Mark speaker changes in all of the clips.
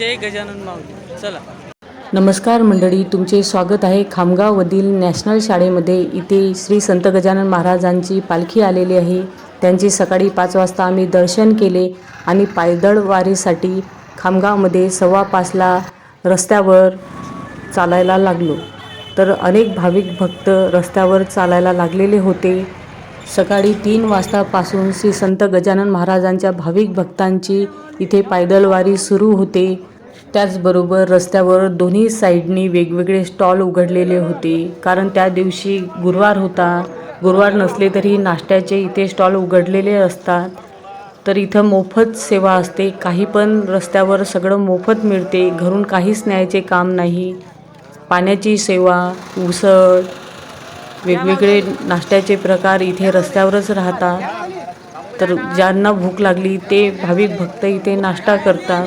Speaker 1: जय गजानन माऊली. चला.
Speaker 2: नमस्कार मंडळी तुमचे स्वागत आहे. खामगावमधील नॅशनल शाळेमध्ये इथे श्री संत गजानन महाराजांची पालखी आलेली आहे. त्यांची सकाळी पाच वाजता आम्ही दर्शन केले आणि पायदळ वारीसाठी खामगावमध्ये सव्वा पाचला रस्त्यावर चालायला लागलो. तर अनेक भाविक भक्त रस्त्यावर चालायला लागलेले होते. सकाळी तीन वाजतापासून श्री संत गजानन महाराजांच्या भाविक भक्तांची इथे पायदळवारी सुरू होते. त्याचबरोबर रस्त्यावर दोन्ही साईडनी वेगवेगळे स्टॉल उघडलेले होते. कारण त्या दिवशी गुरुवार होता. गुरुवार नसले तरी नाश्त्याचे इथे स्टॉल उघडलेले असतात. तर इथं मोफत सेवा असते. काही पण रस्त्यावर सगळं मोफत मिळते. घरून काहीच न्यायचे काम नाही. पाण्याची सेवा उसळ वेगवेगळे नाश्त्याचे प्रकार इथे रस्त्यावरच राहतात. तर ज्यांना भूक लागली ते भाविक भक्त इथे नाश्ता करतात.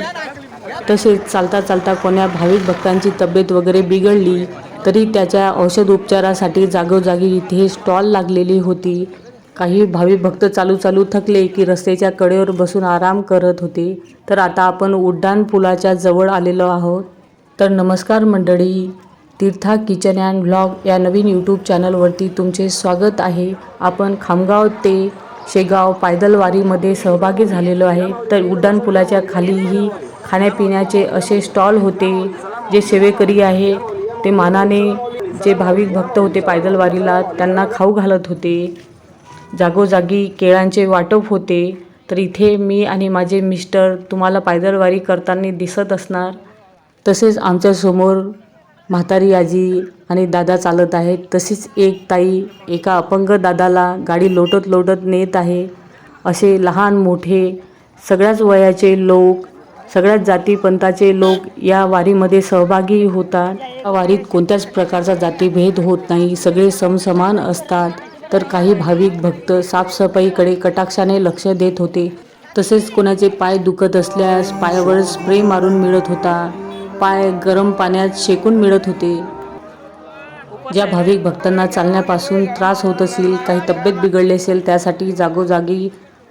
Speaker 2: तसेच चालता चालता कोण्या भाविक भक्तांची तब्येत वगैरे बिघडली तरी त्याच्या औषध उपचारासाठी जागोजागी इथे स्टॉल लागलेली होती. काही भाविक भक्त चालू चालू थकले की रस्त्याच्या कडेवर बसून आराम करत होते. तर आता आपण उड्डाण पुलाच्या जवळ आलेलो आहोत. तर नमस्कार मंडळी तीर्था किचन अँड ब्लॉग या नवीन यूट्यूब चॅनलवरती तुमचे स्वागत आहे. आपण खामगाव ते शेगाव पायदलवारीमध्ये सहभागी झालेलो आहे. तर उड्डाणपुलाच्या खाली खालीही खाण्यापिण्याचे असे स्टॉल होते जे सेवेकरी आहे ते मानाने जे भाविक भक्त होते पायदल वारीला त्यांना खाऊ घालत होते. जागोजागी केळांचे वाटप होते. तर इथे मी आणि माझे मिस्टर तुम्हाला पायदलवारी करताना दिसत असणार. तसेच आमच्यासमोर म्हातारी आजी आणि दादा चालत आहेत. तशीच एक ताई एका अपंग दादाला गाडी लोटत लोटत नेत आहे. असे लहान मोठे सगळ्याच वयाचे लोक सगळ्याच जातीपंथाचे लोक या वारीमध्ये सहभागी होतात. या वारीत कोणत्याच प्रकारचा जातीभेद होत नाही. सगळे समसमान असतात. तर काही भाविक भक्त साफसफाईकडे कटाक्षाने लक्ष देत होते. तसेच कोणाचे पाय दुखत असल्यास पायावर स्प्रे मारून मिळत होता. पाय गरम पाण्यात शेकून मिळत होते. ज्या भाविक भक्तांना चालण्यापासून त्रास होत असेल काही तब्येत बिघडली असेल त्यासाठी जागोजागी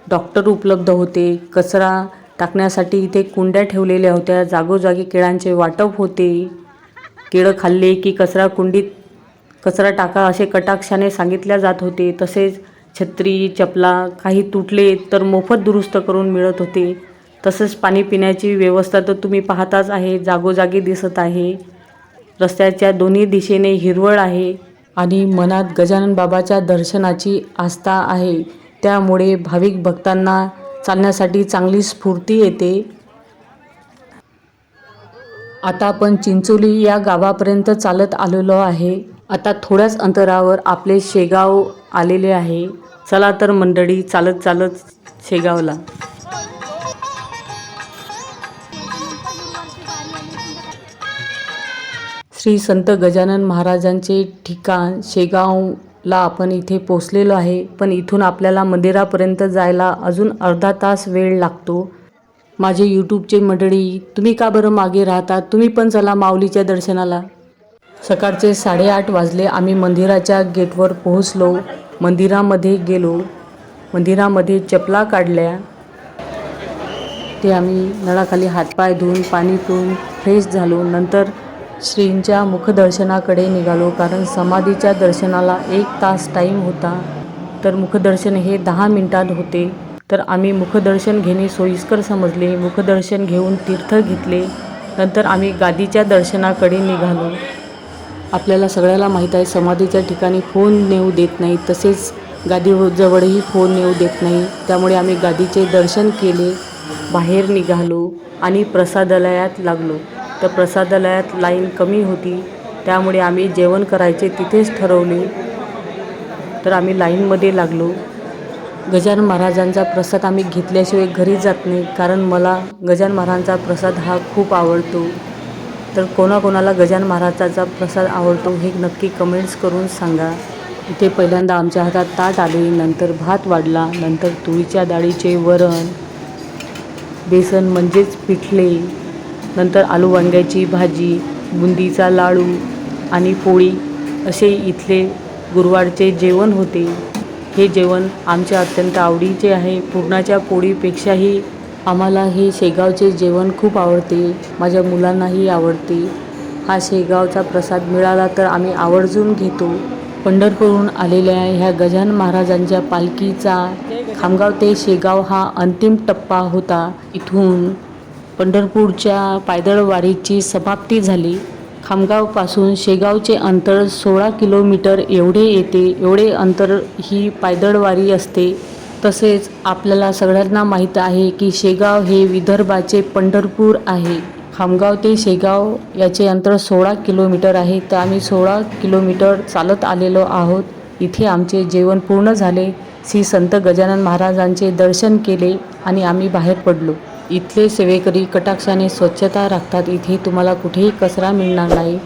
Speaker 2: डॉक्टर उपलब्ध होते. कचरा टाकण्यासाठी इथे कुंड्या ठेवलेल्या होत्या. जागोजागी केळांचे वाटप होते. केळं खाल्ले की कचरा कुंडीत कचरा टाका असे कटाक्षाने सांगितल्या जात होते. तसेच छत्री चपला काही तुटले तर मोफत दुरुस्त करून मिळत होते. तसंच पाणी पिण्याची व्यवस्था तर तुम्ही पाहताच आहे. जागोजागी दिसत आहे. रस्त्याच्या दोन्ही दिशेने हिरवळ आहे आणि मनात गजानन बाबाच्या दर्शनाची आस्था आहे. त्यामुळे भाविक भक्तांना चालण्यासाठी चांगली स्फूर्ती येते. आता आपण चिंचोली या गावापर्यंत चालत आलेलो आहे. आता थोड्याच अंतरावर आपले शेगाव आलेले आहे. चला तर मंडळी चालत चालत शेगावला. श्री संत गजानन महाराजांचे ठिकाण शेगाव ला आपण इथे पोचलेलो आहे पण इथून आपल्याला मंदिरापर्यंत जायला अजून अर्धा तास वेळ लागतो. माझे यूट्यूबचे मंडळी तुम्ही का बरं मागे राहतात तुम्ही पण चला माऊलीच्या दर्शनाला. सकाळचे साडेआठ वाजले आम्ही मंदिराच्या गेटवर पोहोचलो. मंदिरामध्ये गेलो. मंदिरामध्ये चपला काढल्या. ते आम्ही नळाखाली हातपाय धुवून पाणी पिऊन फ्रेश झालो. नंतर श्रींच्या मुखदर्शनाकडे निघालो कारण समाधीच्या दर्शनाला एक तास टाईम होता. तर मुखदर्शन हे दहा मिनिटात होते. तर आम्ही मुखदर्शन घेणे सोयीस्कर समजले. मुखदर्शन घेऊन तीर्थ घेतले. नंतर आम्ही गादीच्या दर्शनाकडे निघालो. आपल्याला सगळ्याला माहीत आहे समाधीच्या ठिकाणी फोन नेऊ देत नाही. तसेच गादीजवळही फोन नेऊ देत नाही. त्यामुळे आम्ही गादीचे दर्शन केले. बाहेर निघालो आणि प्रसादालयात लागलो. तर प्रसादालयात लाईन कमी होती. त्यामुळे आम्ही जेवण करायचे तिथेच ठरवले. तर आम्ही लाईनमध्ये लागलो. गजानन महाराजांचा प्रसाद आम्ही घेतल्याशिवाय घरी जात नाही कारण मला गजान महाराजांचा प्रसाद हा खूप आवडतो. तर कोणाकोणाला गजान महाराजांचा प्रसाद आवडतो हे नक्की कमेंट्स करून सांगा. इथे पहिल्यांदा आमच्या हातात ताट आले नंतर भात वाढला नंतर तुरीच्या डाळीचे वरण. बेसन म्हणजेच पिठले. नंतर आलू वांग्याची भाजी बुंदीचा लाडू आणि पोळी असे इथले गुरुवारचे जेवण होते. हे जेवण आमच्या अत्यंत आवडीचे आहे. पुरणाच्या पोळीपेक्षाही आम्हाला हे शेगावचे जेवण खूप आवडते. माझ्या मुलांनाही आवडते. हा शेगावचा प्रसाद मिळाला तर आम्ही आवर्जून घेतो. पंढरपूरहून आलेल्या ह्या गजान महाराजांच्या पालखीचा खामगाव ते शेगाव हा अंतिम टप्पा होता. इथून पंढरपूरच्या पायदळ वारीची समाप्ती झाली. खामगावपासून शेगावचे अंतर सोळा किलोमीटर एवढे येते एवढे अंतर ही पायदळवारी असते. तसेच आपल्याला सगळ्यांना माहीत आहे की शेगाव हे विदर्भाचे पंढरपूर आहे. खामगाव ते शेगाव याचे अंतर सोळा किलोमीटर आहे. तर आम्ही सोळा किलोमीटर चालत आलेलो आहोत. इथे आमचे जेवण पूर्ण झाले. श्री संत गजानन महाराजांचे दर्शन केले आणि आम्ही बाहेर पडलो. इथले सेवेकरी कटाक्षाने स्वच्छता राखतात. इथे तुम्हाला कुठेही कचरा मिळणार नाही.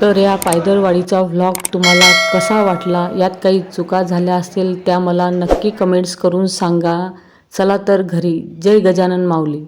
Speaker 2: तर या पायदळवाडीचा व्लॉग तुम्हाला कसा वाटला? यात काही चुका झाल्या असतील त्या मला नक्की कमेंट्स करून सांगा. चला तर घरी. जय गजानन माऊली.